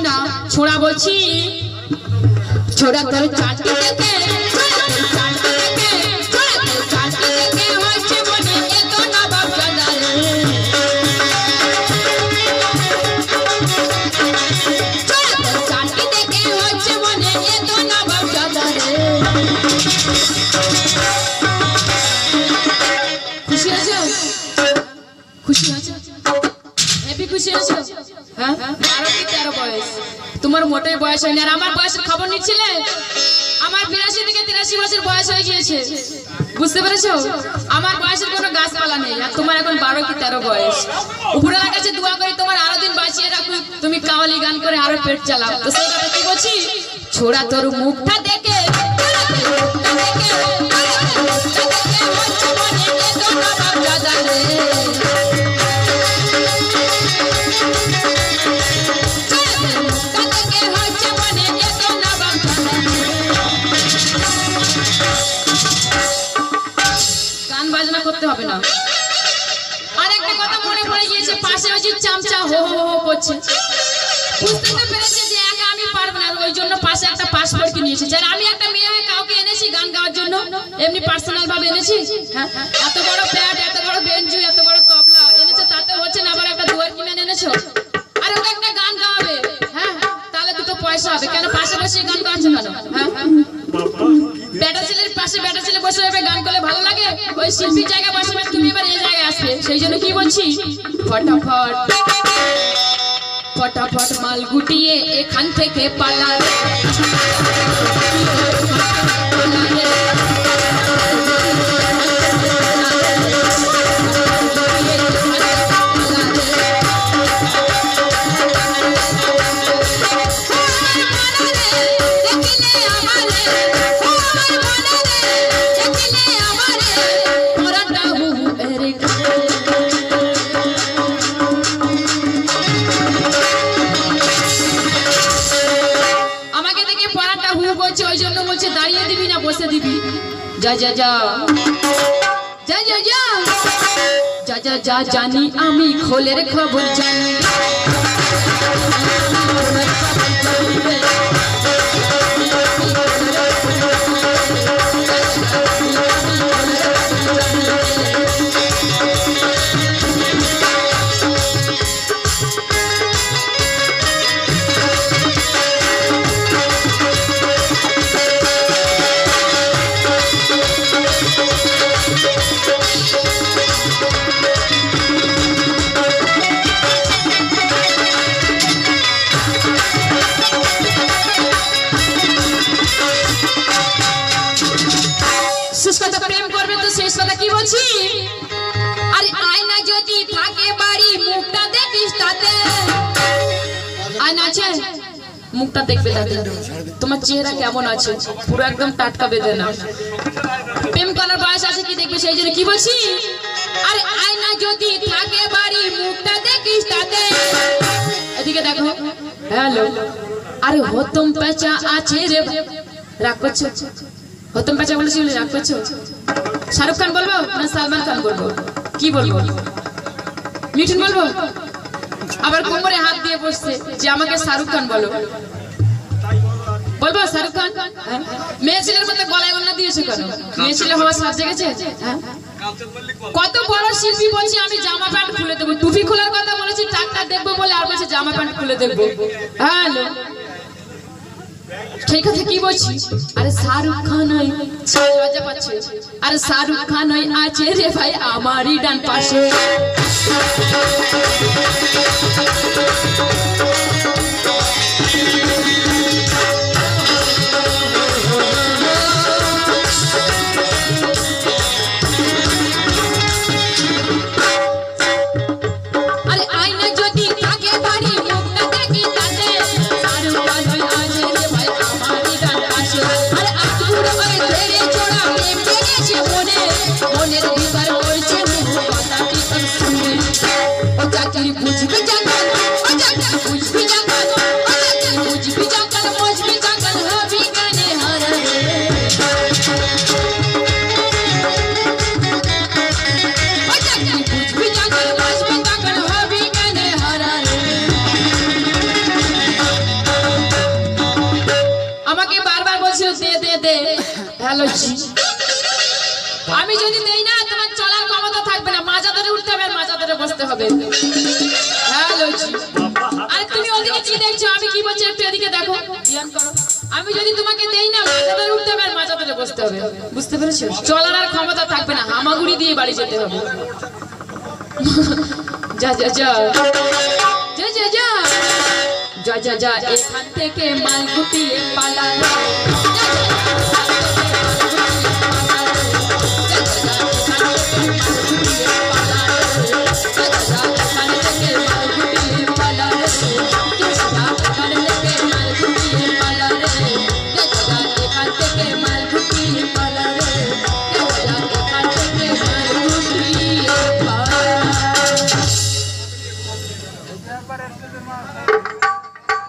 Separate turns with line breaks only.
না ছোড়া বলছি। ছোড়া তোর চারটি থেকে হেপি খুশি আছো হ্যাঁ? বারো কি তেরো বয়স। তোমার মোটেই বয়স হয়নি। আর আমার বয়সের খবর নিচ্ছিলে? আমার বিরাশি থেকে তিরাশি বছর বয়স হয়ে গিয়েছে। বুঝতে পেরেছ? আমার বয়সের কোনো গাছপালা নেই। আর তোমার এখন বারো কি তেরো বয়স? উপরওয়ালার কাছে দোয়া করি তোমার আরও দিন বাঁচিয়ে রাখুক তুমি কাওয়ালি গান করে আরও পেট চালাও। তো সেই কথা কি বলছি? ছোড়া তোর মুখটা দেখে হবে না। আর একটা কথা মনে পড়ে গিয়েছে, পাশে ওই যে চামচা হো হো হো করছে। বুঝতে পেরেছে যে একা আমি পারব না ওই জন্য পাশে একটা পাসপোর্ট নিয়েছি। যার আমি একটা মেয়ে হয়ে কাউকে এনেছি গান গাওয়ার জন্য, এমনি পার্সোনাল ভাবে এনেছি হ্যাঁ? এত বড় প্যাড এত পাশে বেটা ছেলে বসে যাবে গান করলে ভালো লাগে? ওই শিল্পীর জায়গায় বসে যাবে, তুমি এবার এই জায়গায় আসবে। সেই জন্য কি বলছি? ফটাফট ফটাফট মাল গুটিয়ে এখান থেকে পালা। বসে দিবি যা যা যা যা যা যা যা যা যা জানি আমি খোলের খবর জানি। মুখটা দেখবে তাতে তোমার চেহারা কেমন আছে? পুরো একদম টাটকা বেঁধে না প্রেম করার বয়স আছে কি দেখবে? সেই জন্য কি বলছি? আরে আয়না যদি থাকে বাড়ি, মুখটা দেখিস তাতে। এদিকে দেখো। হ্যালো। আরে হতম পেঁচা আছে রে রাগ করছ? হতম পেঁচা বলেছি বলে রাগ করছ? শাহরুখ খান বলব না সালমান খান বলব? কি বলব? মিঠুন বলব? আবার কোমরে হাত দিয়ে বসছে যে আমাকে শাহরুখ খান বলো। বলব শাহরুখ খান? হ্যাঁ? মেয়ে ছেলের মতো গলায় গন্না দিয়েছ কেন? মেয়ে ছেলে হওয়ার সাজ জেগেছে? হ্যাঁ? কত বড় শিল্পী বলছি আমি জামা প্যান্ট খুলে দেবো। টুপি খোলার কথা বলেছি ট্রাক্টার দেখব বলে আর বলছে জামা প্যান্ট খুলে দেখব হ্যালো। ঠিক আছে, কি বলছি? আরে শাহরুখ খান লজ্জা পাচ্ছে। আরে শাহরুখ খান আছে রে ভাই, আমারই ডান পাশে। আমি যদি দেই না তোমার চলার ক্ষমতা থাকবে না। মাজা ধরে উঠতে হবে আর মাজা ধরে বসতে হবে। আর তুমি ওদিকে কি দেখছ? আমি কি বলছি একটু এদিকে দেখো। আমি যদি তোমাকে দেই না মাজা ধরে উঠতে হবে আর মাজা ধরে বসতে হবে। বুঝতে পেরেছ? চলার আর ক্ষমতা থাকবে না। হামাগুড়ি দিয়ে বাড়ি যেতে হবে। যা যা যা। যা যা যা এখান থেকে মাল গুটিয়ে পালা